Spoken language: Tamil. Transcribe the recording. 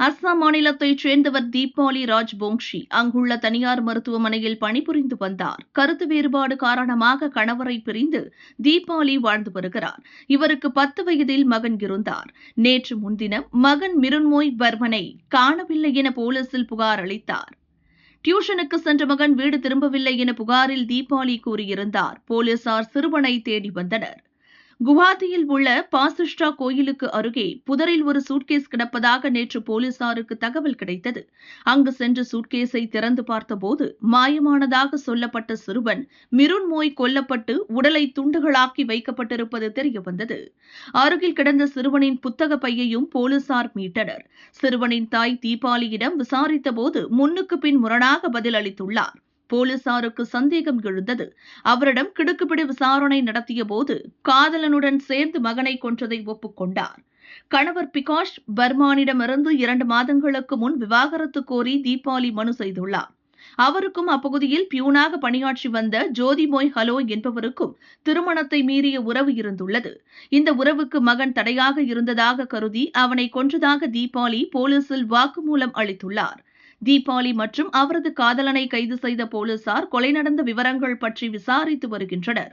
அஸ்ஸாம் மாநிலத்தைச் சேர்ந்தவர் தீபாவளி ராஜ்போங்ஷி அங்குள்ள தனியார் மருத்துவமனையில் பணிபுரிந்து வந்தார். கருத்து வேறுபாடு காரணமாக கணவரை பிரிந்து தீபாவளி வாழ்ந்து வருகிறார். இவருக்கு பத்து வயதில் மகன் இருந்தார். நேற்று முன்தினம் மகன் மிருன்மோய் வர்மனை காணவில்லை என போலீசில் புகார் அளித்தார். டியூஷனுக்கு சென்ற மகன் வீடு திரும்பவில்லை என புகாரில் தீபாவளி கூறியிருந்தார். போலீசார் சிறுவனை தேடி வந்தனர். குவாஹாத்தியில் உள்ள பாசிஷ்டா கோயிலுக்கு அருகே புதரில் ஒரு சூட்கேஸ் கிடப்பதாக நேற்று போலீசாருக்கு தகவல் கிடைத்தது. அங்கு சென்று சூட்கேஸை திறந்து பார்த்தபோது மாயமானதாக சொல்லப்பட்ட சிறுவன் மிருன்மோய் கொல்லப்பட்டு உடலை துண்டுகளாக்கி வைக்கப்பட்டிருப்பது தெரியவந்தது. அருகில் கிடந்த சிறுவனின் புத்தக பையையும் போலீசார் மீட்டனர். சிறுவனின் தாய் தீபாலியிடம் விசாரித்தபோது முன்னுக்கு பின் முரணாக பதிலளித்துள்ளார். போலீசாருக்கு சந்தேகம் எழுந்தது. அவரிடம் கிடுக்குப்பிடி விசாரணை நடத்திய போது காதலனுடன் சேர்ந்து மகனை கொன்றதை ஒப்புக்கொண்டார். கணவர் பிகாஷ் பர்மானிடமிருந்து இரண்டு மாதங்களுக்கு முன் விவாகரத்து கோரி தீபாவளி மனு செய்துள்ளார். அவருக்கும் அப்பகுதியில் பியூனாக பணியாற்றி வந்த ஜோதிமோய் ஹலோ என்பவருக்கும் திருமணத்தை மீறிய உறவு இருந்துள்ளது. இந்த உறவுக்கு மகன் தடையாக இருந்ததாக கருதி அவனை கொன்றதாக தீபாவளி போலீசில் வாக்குமூலம் அளித்துள்ளார். தீபாவளி மற்றும் அவரது காதலனை கைது செய்த போலீசார் கொலை நடந்த விவரங்கள் பற்றி விசாரித்து வருகின்றனர்.